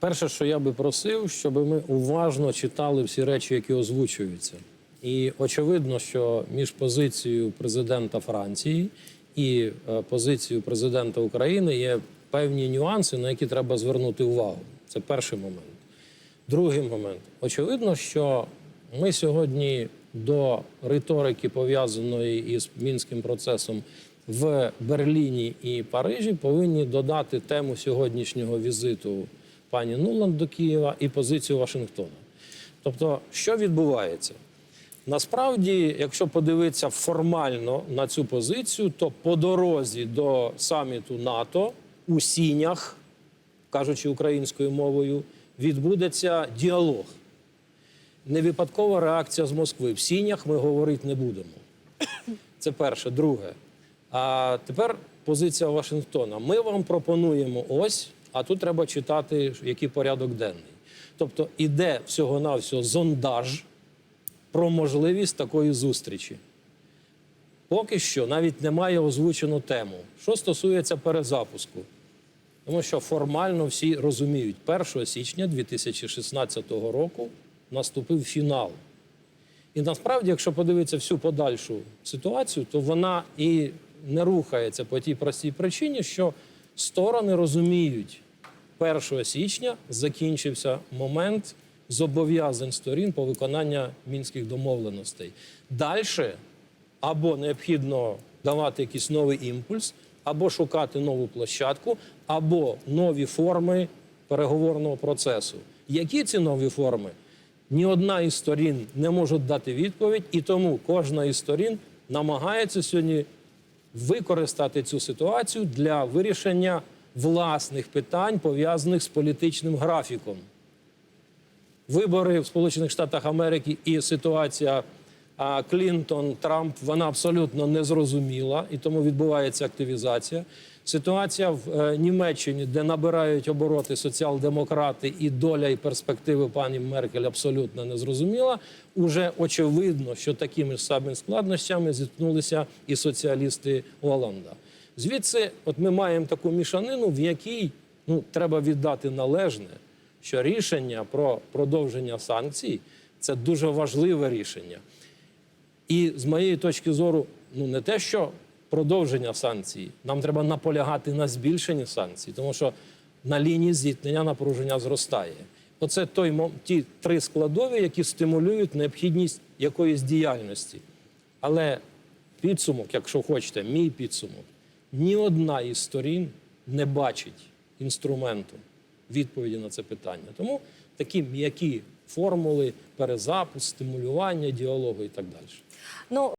Перше, що я би просив, щоб ми уважно читали всі речі, які озвучуються. І очевидно, що між позицією президента Франції і е, позицією президента України є певні нюанси, на які треба звернути увагу. Це перший момент. Другий момент. Очевидно, що ми сьогодні до риторики, пов'язаної із мінським процесом в Берліні і Парижі, повинні додати тему сьогоднішнього візиту пані Нуланд до Києва і позицію Вашингтона. Тобто, що відбувається? Насправді, якщо подивитися формально на цю позицію, то по дорозі до саміту НАТО у сінях, кажучи українською мовою, відбудеться діалог. Не випадкова реакція з Москви. В сінях ми говорити не будемо. Це перше. Друге. А тепер позиція Вашингтона. Ми вам пропонуємо ось, а тут треба читати, який порядок денний. Тобто іде всього-навсього зондаж про можливість такої зустрічі. Поки що навіть немає озвучено тему. Що стосується перезапуску, тому що формально всі розуміють, 1 січня 2016 року наступив фінал. І насправді, якщо подивитися всю подальшу ситуацію, то вона і не рухається по тій простій причині, що сторони розуміють, 1 січня закінчився момент зобов'язань сторін по виконанню мінських домовленостей. Далі або необхідно давати якийсь новий імпульс, або шукати нову площадку, або нові форми переговорного процесу. Які ці нові форми? Ні одна із сторін не може дати відповідь, і тому кожна із сторін намагається сьогодні використати цю ситуацію для вирішення власних питань, пов'язаних з політичним графіком. Вибори в Сполучених Штатах Америки і ситуація Клінтон Трамп вона абсолютно незрозуміла, і тому відбувається активізація. Ситуація в е, Німеччині, де набирають обороти соціал-демократи, і доля і перспективи пані Меркель абсолютно незрозуміла. Уже очевидно, що такими ж самими складнощами зіткнулися і соціалісти Голланда. Звідси, от ми маємо таку мішанину, в якій ну треба віддати належне що рішення про продовження санкцій це дуже важливе рішення. І з моєї точки зору, ну не те, що продовження санкцій, нам треба наполягати на збільшенні санкцій, тому що на лінії зіткнення напруження зростає. Оце той ті три складові, які стимулюють необхідність якоїсь діяльності. Але підсумок, якщо хочете, мій підсумок, ні одна із сторін не бачить інструменту відповіді на це питання. Тому такі м'які формули, перезапуск, стимулювання діалогу і так далі. Ну